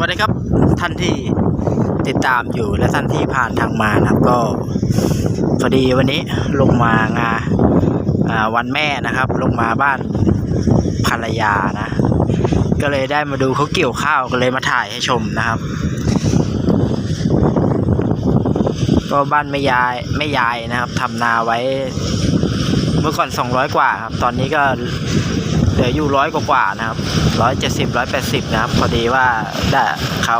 วัสดีครับท่านที่ติดตามอยู่และท่านที่ผ่านทางมานะครับ ก็พอดีวันนี้ลงมางานอ่าวันแม่นะครับ ลงมาบ้านภรรยานะ ก็เลยได้มาดูเขาเกี่ยวข้าวก็เลยมาถ่ายให้ชมนะครับ ก็บ้านแม่ยายแม่ยายนะครับทำนาไว้ เมื่อก่อน 200 กว่าครับ ตอนนี้ก็ เหลืออยู่ร้อยกว่านะครับร้อยเจ็ดสิบร้อยแปดสิบนะครับ พอดีว่าได้เขา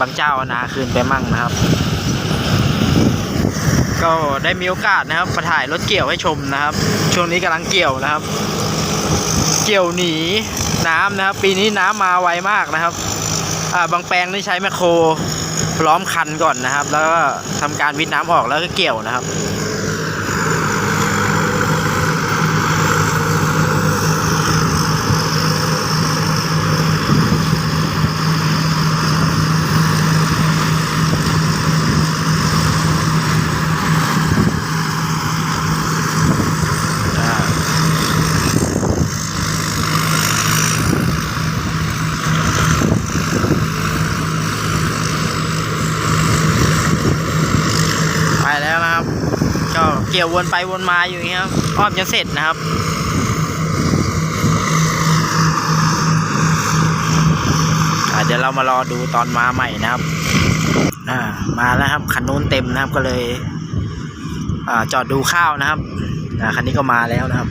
บางเจ้านาคืนไปมั่งนะครับ ก็ได้มีโอกาสนะครับมาถ่ายรถเกี่ยวให้ชมนะครับ ช่วงนี้กำลังเกี่ยวนะครับ เกี่ยวหนีน้ำนะครับ ปีนี้น้ำมาไวมากนะครับอ่าบางแปลงนี่ใช้แมคโครล้อมคันก่อนนะครับ แล้วก็ทำการวิทน้ำออกแล้วก็เกี่ยวนะครับ อ่าไปแล้วนะครับ ก็ เกี่ยววนไปวนมาอยู่อย่างเงี้ยครับอ้อมจะเสร็จนะครับอาเดี๋ยวเรามารอดูตอนมาใหม่นะครับอ่ามาแล้วครับคันนู้นเต็มนะครับก็เลยอ่าจอดดูข้าวนะครับอ่าคันนี้ก็มาแล้วนะครับ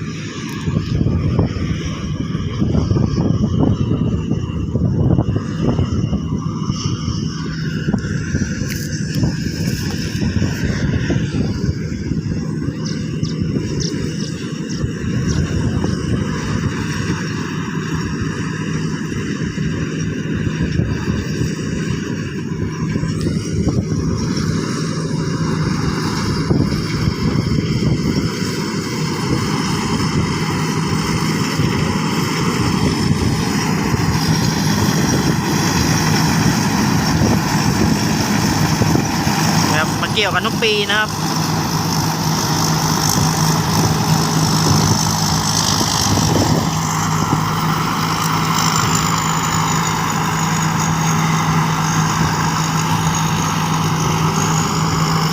เกี่ยวกันทุกปีนะครับ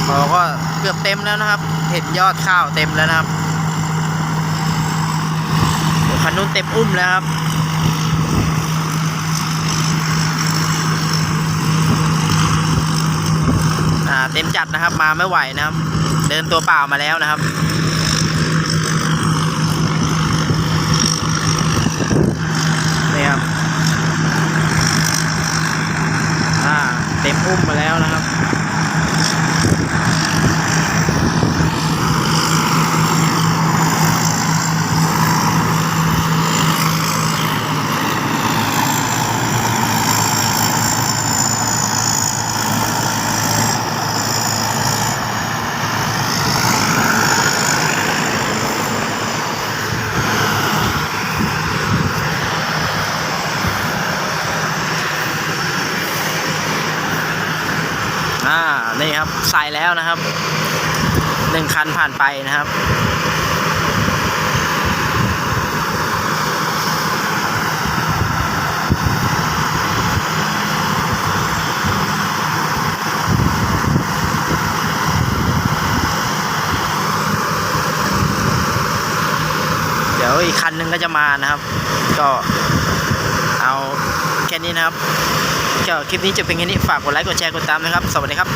เราก็เกือบเต็มแล้วนะครับ เห็นยอดข้าวเต็มแล้วนะครับคันนู้นเต็มอุ้มแล้วครับ อ่า เต็มจัดนะครับ มาไม่ไหวนะครับ เดินตัวเปล่ามาแล้วนะครับ นี่ครับอ่าเต็มอุ้มมาแล้วนะครับ อ่า นี่ครับ ใส่แล้วนะครับหนึ่งคันผ่านไปนะครับเดี๋ยวอีกคันหนึ่งก็จะมานะครับ ก็เอาแค่นี้นะครับก็คลิปนี้จะเป็นแค่นี้ฝากกดไลค์กดแชร์กดตามนะครับ สวัสดีครับ